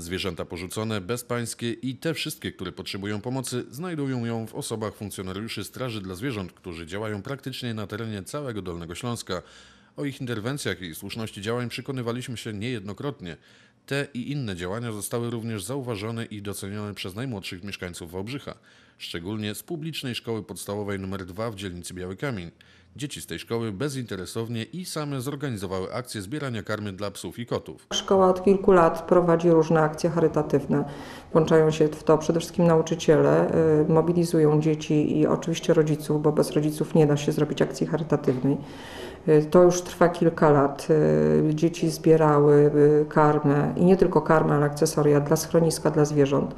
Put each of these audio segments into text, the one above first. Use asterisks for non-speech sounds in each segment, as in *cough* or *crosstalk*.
Zwierzęta porzucone, bezpańskie i te wszystkie, które potrzebują pomocy, znajdują ją w osobach funkcjonariuszy Straży dla Zwierząt, którzy działają praktycznie na terenie całego Dolnego Śląska. O ich interwencjach i słuszności działań przekonywaliśmy się niejednokrotnie. Te i inne działania zostały również zauważone i docenione przez najmłodszych mieszkańców Wałbrzycha, szczególnie z publicznej szkoły podstawowej nr 2 w dzielnicy Biały Kamień. Dzieci z tej szkoły bezinteresownie i same zorganizowały akcję zbierania karmy dla psów i kotów. Szkoła od kilku lat prowadzi różne akcje charytatywne. Włączają się w to przede wszystkim nauczyciele, y, mobilizują dzieci i oczywiście rodziców, bo bez rodziców nie da się zrobić akcji charytatywnej. Y, To już trwa kilka lat. Y, Dzieci zbierały karmę i nie tylko karmę, ale akcesoria dla schroniska dla zwierząt.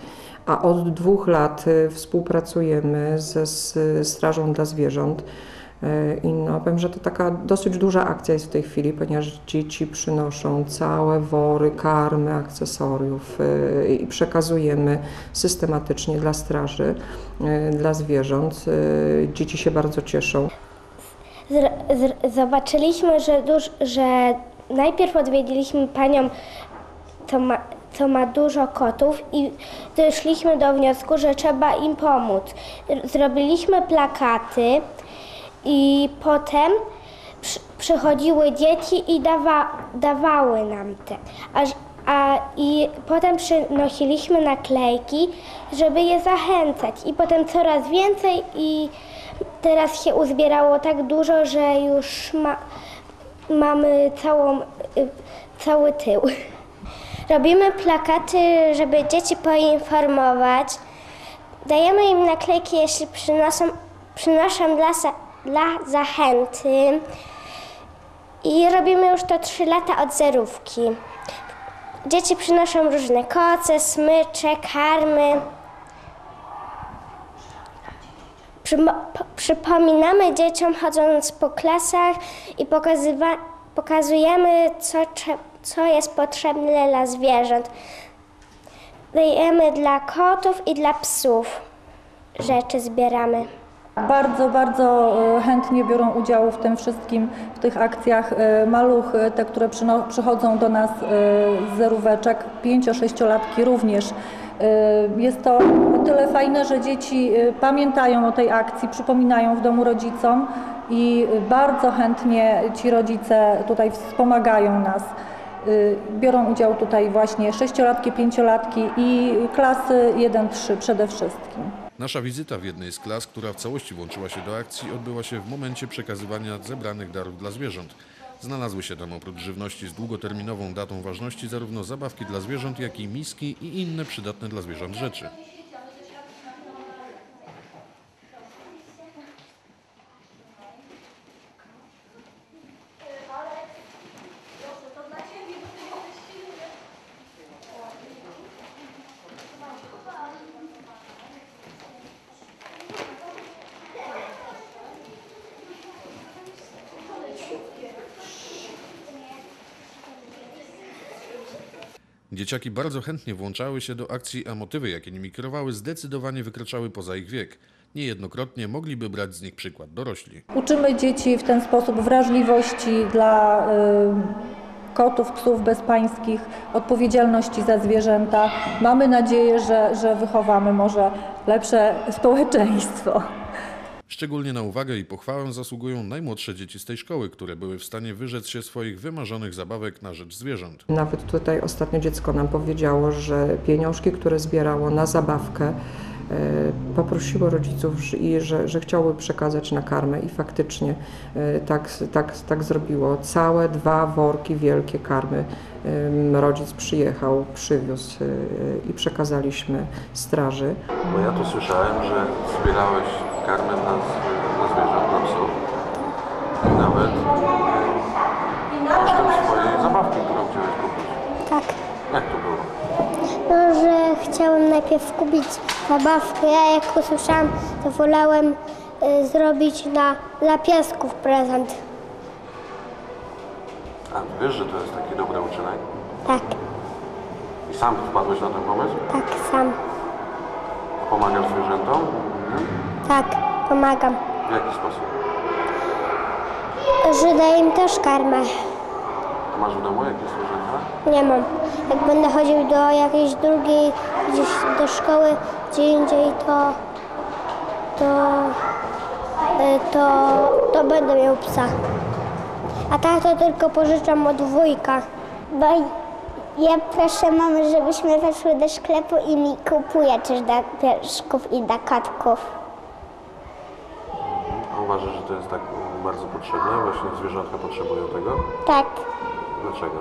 A od dwóch lat współpracujemy ze Strażą dla Zwierząt. Y, I no, powiem, że to taka dosyć duża akcja jest w tej chwili, ponieważ dzieci przynoszą całe wory karmy, akcesoriów y, i przekazujemy systematycznie dla straży, y, dla zwierząt. Dzieci się bardzo cieszą. Zobaczyliśmy, że, duż, że najpierw odwiedziliśmy panią, co ma, co ma dużo kotów i doszliśmy do wniosku, że trzeba im pomóc. Zrobiliśmy plakaty i potem przy, przychodziły dzieci i dawa, dawały nam te. A, I potem przynosiliśmy naklejki, żeby je zachęcać. I potem coraz więcej i teraz się uzbierało tak dużo, że już ma, mamy całą, y, cały tył. *laughs* Robimy plakaty, żeby dzieci poinformować. Dajemy im naklejki, jeśli przynoszą, przynoszą dla, dla zachęty. I robimy już to 3 lata od zerówki. Dzieci przynoszą różne koce, smycze, karmy. Przypominamy dzieciom chodząc po klasach i pokazujemy, co, co jest potrzebne dla zwierząt. Dajemy dla kotów i dla psów rzeczy zbieramy. Bardzo, bardzo e, chętnie biorą udział w tym wszystkim, w tych akcjach e, maluchy, te, które przychodzą do nas e, z zeróweczek, 5-6-latki również. E, Jest to o tyle fajne, że dzieci e, pamiętają o tej akcji, przypominają w domu rodzicom i bardzo chętnie ci rodzice tutaj wspomagają nas. E, Biorą udział tutaj właśnie sześciolatki, pięciolatki i klasy 1-3 przede wszystkim. Nasza wizyta w jednej z klas, która w całości włączyła się do akcji, odbyła się w momencie przekazywania zebranych darów dla zwierząt. Znalazły się tam oprócz żywności z długoterminową datą ważności zarówno zabawki dla zwierząt, jak i miski i inne przydatne dla zwierząt rzeczy. Dzieciaki bardzo chętnie włączały się do akcji, a motywy, jakie nimi kierowały, zdecydowanie wykraczały poza ich wiek. Niejednokrotnie mogliby brać z nich przykład dorośli. Uczymy dzieci w ten sposób wrażliwości dla y, kotów, psów bezpańskich, odpowiedzialności za zwierzęta. Mamy nadzieję, że, że wychowamy może lepsze *laughs* społeczeństwo. Szczególnie na uwagę i pochwałę zasługują najmłodsze dzieci z tej szkoły, które były w stanie wyrzec się swoich wymarzonych zabawek na rzecz zwierząt. Nawet tutaj ostatnio dziecko nam powiedziało, że pieniążki, które zbierało na zabawkę, e, poprosiło rodziców że- i że, że chciałoby przekazać na karmę i faktycznie e, tak, tak, tak zrobiło. Całe dwa worki wielkie karmy rodzic przyjechał, przywiózł e, i przekazaliśmy straży. Bo ja tu słyszałem, że zbierałeś karmę dla, dla zwierząt, dla psów. I nawet kosztem swojej zabawki, którą chciałeś kupić. Tak. Jak to było? No, że chciałem najpierw kupić zabawkę, ja jak usłyszałam, to wolałem y, zrobić na, dla piesków prezent. A wiesz, że to jest taki dobry uczynek? Tak, I sam wpadłeś na ten pomysł? tak, sam. Pomagasz zwierzętom? Tak, pomagam. W jaki sposób? Że daję im też karmę. A masz w domu jakieś zwierzęta? Nie mam. Jak będę chodził do jakiejś drugiej, gdzieś do szkoły, gdzie indziej, to, to, y, to, to będę miał psa. A tak to tylko pożyczam od wujka. Bo ja proszę mamy, żebyśmy weszły do sklepu i mi kupuje też dla i dla kotków. A uważasz, że to jest tak bardzo potrzebne? Właśnie zwierzątka potrzebują tego? Tak, Dlaczego?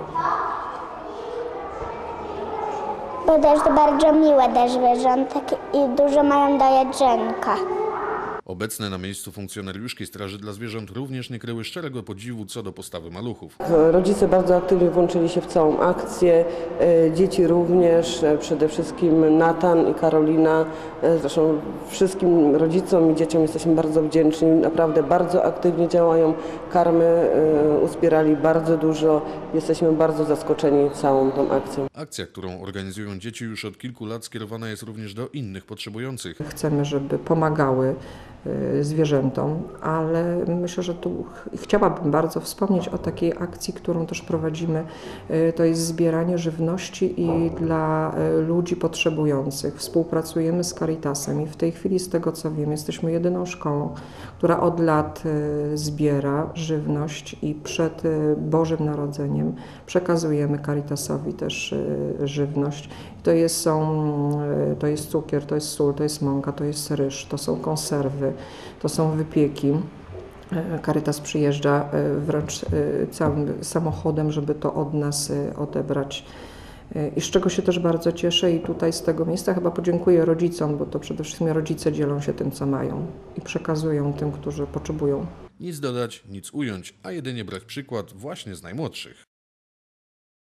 bo też bardzo miłe te zwierzątek i dużo mają do jedzonka. Obecne na miejscu funkcjonariuszki Straży dla Zwierząt również nie kryły szczerego podziwu co do postawy maluchów. Rodzice bardzo aktywnie włączyli się w całą akcję, e, dzieci również, e, przede wszystkim Natan i Karolina. E, Zresztą wszystkim rodzicom i dzieciom jesteśmy bardzo wdzięczni, naprawdę bardzo aktywnie działają, karmy uzbierali bardzo dużo, jesteśmy bardzo zaskoczeni całą tą akcją. Akcja, którą organizują dzieci już od kilku lat skierowana jest również do innych potrzebujących. Chcemy, żeby pomagały zwierzętom, ale myślę, że tu ch- chciałabym bardzo wspomnieć o takiej akcji, którą też prowadzimy. Y, To jest zbieranie żywności i dla y, ludzi potrzebujących. Współpracujemy z Caritasem i w tej chwili, z tego co wiem, jesteśmy jedyną szkołą, która od lat y, zbiera żywność i przed y, Bożym Narodzeniem przekazujemy Caritasowi też y, żywność. To jest, są, y, to jest cukier, to jest sól, to jest mąka, to jest ryż, to są konserwy, to są wypieki. E, Caritas przyjeżdża e, wręcz e, całym samochodem, żeby to od nas e, odebrać. E, I z czego się też bardzo cieszę i tutaj z tego miejsca chyba podziękuję rodzicom, bo to przede wszystkim rodzice dzielą się tym, co mają i przekazują tym, którzy potrzebują. Nic dodać, nic ująć, a jedynie brać przykład właśnie z najmłodszych.